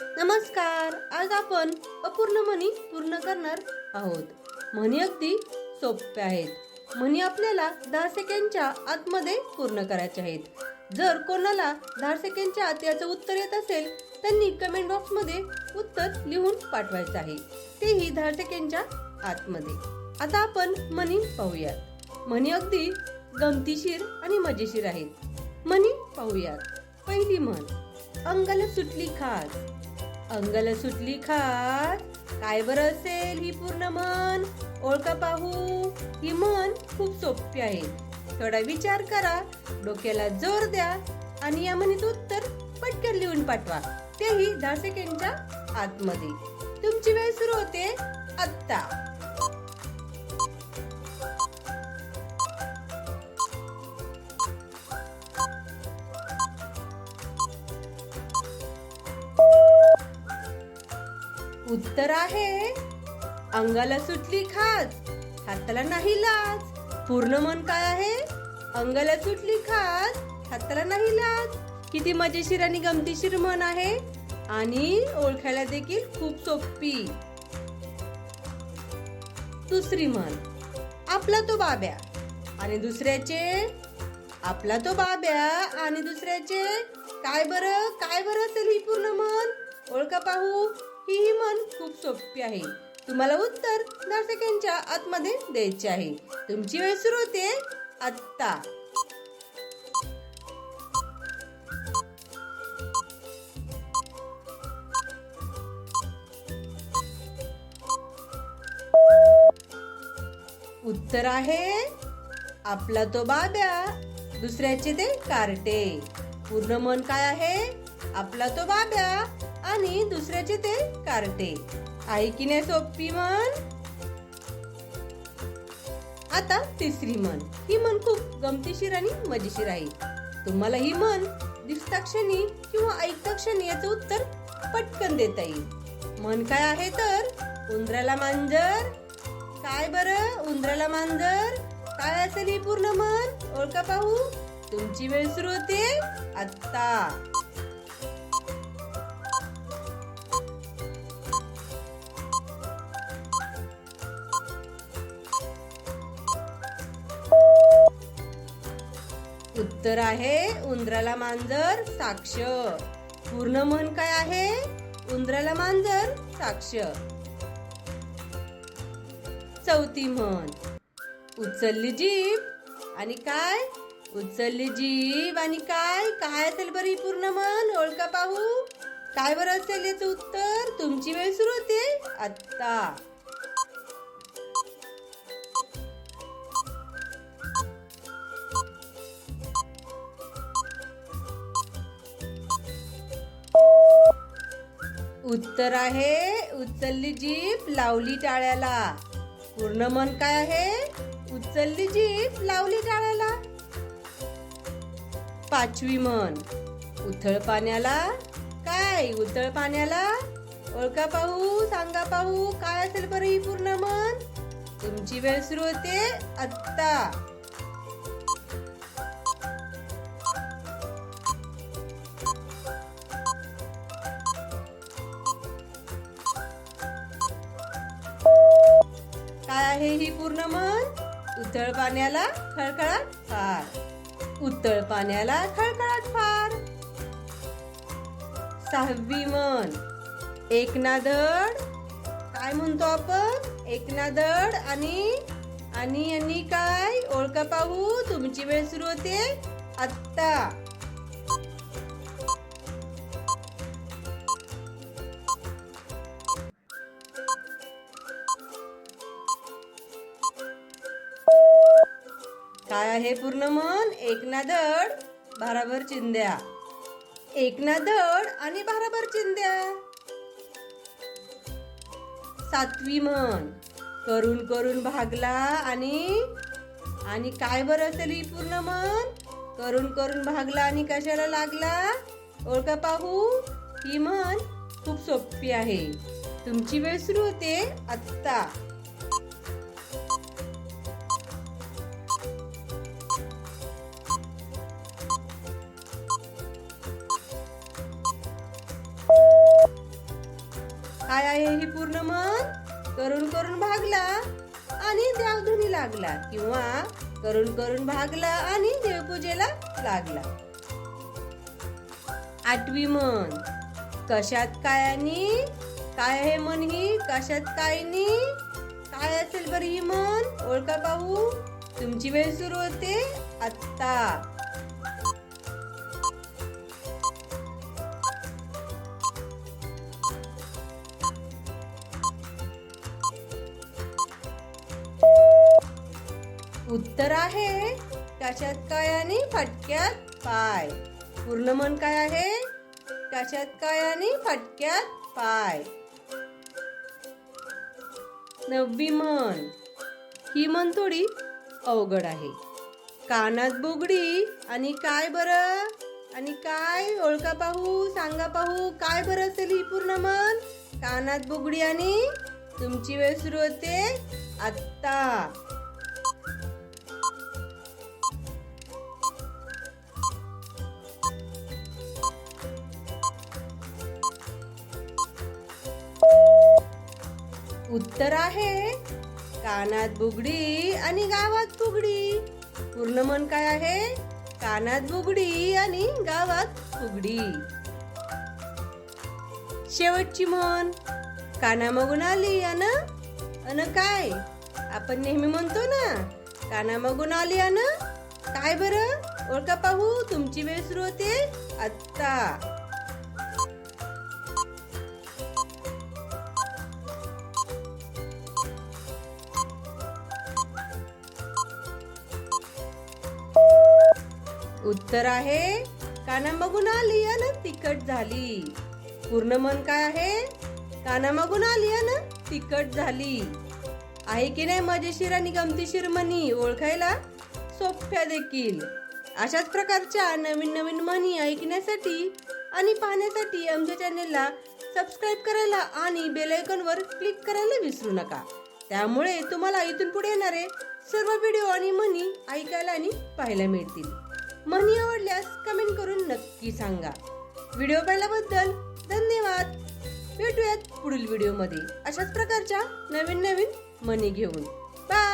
नमस्कार. आज आपण अपूर्ण म्हणी पूर्ण करणार आहोत. म्हणी अगदी सोप्या आहेत. म्हणी आपल्याला दहा सेकंडच्या आतमध्ये पूर्ण करायच्या आहेत. जर कोणाला दहा सेकंडच्या आत याचं उत्तर येत असेल त्यांनी कमेंट बॉक्समध्ये उत्तर लिहून पाठवायचं आहे. तेही दहा सेकंडच्या आतमध्ये. आता आपण म्हणी पाहूयात. म्हणी अगदी गमतीशीर आणि मजेशीर आहेत. म्हणी पाहूयात. पहिली म्हण. अंगल सुटली खास. अंगल सुटली खास. काय बरं असेल ही पूर्ण मन? ओळखा पाहू. ही मन खूप सोपी आहे. थोडा विचार करा. डोक्याला जोर द्या आणि या म्हणीत उत्तर पटकन लिहून पाठवा. तेही दहा सेकंडच्या आतमध्ये. तुमची वेळ सुरू होते आत्ता. उत्तर आहे अंगाला सुटली खाज हाताला नाही लाज. पूर्ण मन काय आहे? अंगाला सुटली खाज हाताला नाही लाज. किती मजेशीर आणि गमतीशीर मन आहे. आणि ओळखायला देखील खूप सोपी. दुसरी म्हण आपला तो बाब्या. आणि दुसऱ्याचे आपला तो बाब्या. आणि दुसऱ्याचे काय बरं काय बरं असेल ही पूर्ण मन. ओळखा पाहू. ही म्हण खूप सोपी आहे. तुम्हाला उत्तर दहा सेकंडच्या आतमध्ये द्यायचे आहे. तुमची वेळ सुरू होते आत्ता. उत्तर आहे आपला तो बाब्या दुसऱ्याचे ते कार्टे. पूर्ण मन काय आहे? आपला तो बाब्या आणि दुसऱ्याचे ते काढते आहे सोपी मन? आता तिसरी मन. ही मन खूप गमतीशीर आणि मजेशीर आहे. तुम्हाला ही मन दिसता क्षणी किंवा ऐकता क्षणी याचं उत्तर पटकन देता येईल. मन काय आहे तर? उंदराला मांजर. काय बरं? उंदराला मांजर. काय असेल ही पूर्ण मन? ओळखा पाहू. तुमची वेळ सुरू होते आत्ता. उत्तर आहे उंदराला मांजर साक्ष. पूर्ण म्हण काय आहे? उंदराला मांजर साक्ष. चौथी म्हण उचलली जीभ आणि काय? उचलली जीभ आणि काय? काय असेल बरं ही पूर्ण म्हण ओळखा पाहू. काय बरं असेल याचं उत्तर? तुमची वेळ सुरू होते आत्ता. उत्तर आहे उचलली जीप लावली टाळ्याला. पूर्ण मन काय आहे? उचलली जीप लावली टाळ्याला. पाचवी मन. उथळ पाण्याला. काय? उथळ पाण्याला. ओळखा पाहू सांगा पाहू काय असेल बरं ही पूर्ण मन? तुमची वेळ सुरू होते आत्ता. काय आहे ही पूर्ण मन? उथळ पाण्याला खळखळाट फार. उथळ पाण्याला खळखळाट फार. सहावी मन. एकना धड काय म्हणतो आपण? एकना धड आणि आणि आणि काय? ओळखा पाहू. तुमची वेळ सुरू होते. आत्ता. काय आहे पूर्ण मन? एकना दड धड भाराभर चिंध्या. एकना धड आणि भाराभर चिंध्या. सातवी म्हण करून करून भागला आणि आणि काय बरं असेल ही पूर्ण मन? करून करून भागला आणि कशाला लागला? ओळखा पाहू? ही म्हण खूप सोपी आहे. तुमची वेळ सुरू होते आत्ता. काय आहे हे पूर्ण मन करून करून भागला आणि देवधुनी लागला किंवा करून करून भागला आणि देवपूजेला लागला. आठवी मन. कशात कायानी काय आहे मन ही? कशात कायनी काय असेल बरं ही मन? ओळखा पाहू तुमची वेळ सुरू होते आत्ता. उत्तर आहे. त्याच्यात काय आणि? फटक्यात पाय. पूर्ण मन काय आहे? त्याच्यात काय आणि? फटक्यात पाय. नववी मन. ही मन थोडी अवघड आहे. कानात बुगडी आणि काय बरं? आणि काय? ओळखा पाहू सांगा पाहू काय बरं असेल ही पूर्ण मन? कानात बुगडी आणि तुमची वेळ सुरू होते आत्ता. उत्तर आहे कानात बुगडी आणि गावात फुगडी. पूर्ण मन काय आहे? कानात बुगडी आणि गावात फुगडी. शेवटची म्हण कानामागून आली अन अन काय? आपण नेहमी म्हणतो ना कानामागून आली अन काय बरं? ओळखा पाहू तुमची वेळ सुरू होते आत्ता. उत्तर आहे कानामागून आली ना तिखट झाली. पूर्ण मन काय आहे? कानामागून आली ना तिखट झाली. आहे की नाही मजेशीर आणि गमतीशीर म्हणी ओळखायला सोप्या देखील. अशाच प्रकारच्या नवीन नवीन म्हणी ऐकण्यासाठी आणि पाहण्यासाठी आमच्या चॅनेलला सबस्क्राईब करायला आणि बेल क्लिक करायला विसरू नका. त्यामुळे तुम्हाला इथून पुढे येणारे सर्व व्हिडिओ आणि म्हणी ऐकायला आणि पाहायला मिळतील. म्हणी आवडल्यास कमेंट करून नक्की सांगा. व्हिडिओ पाहिल्याबद्दल धन्यवाद. भेटूयात पुढील व्हिडिओमध्ये. अशाच प्रकारच्या नवीन नवीन म्हणी घेऊन. बाय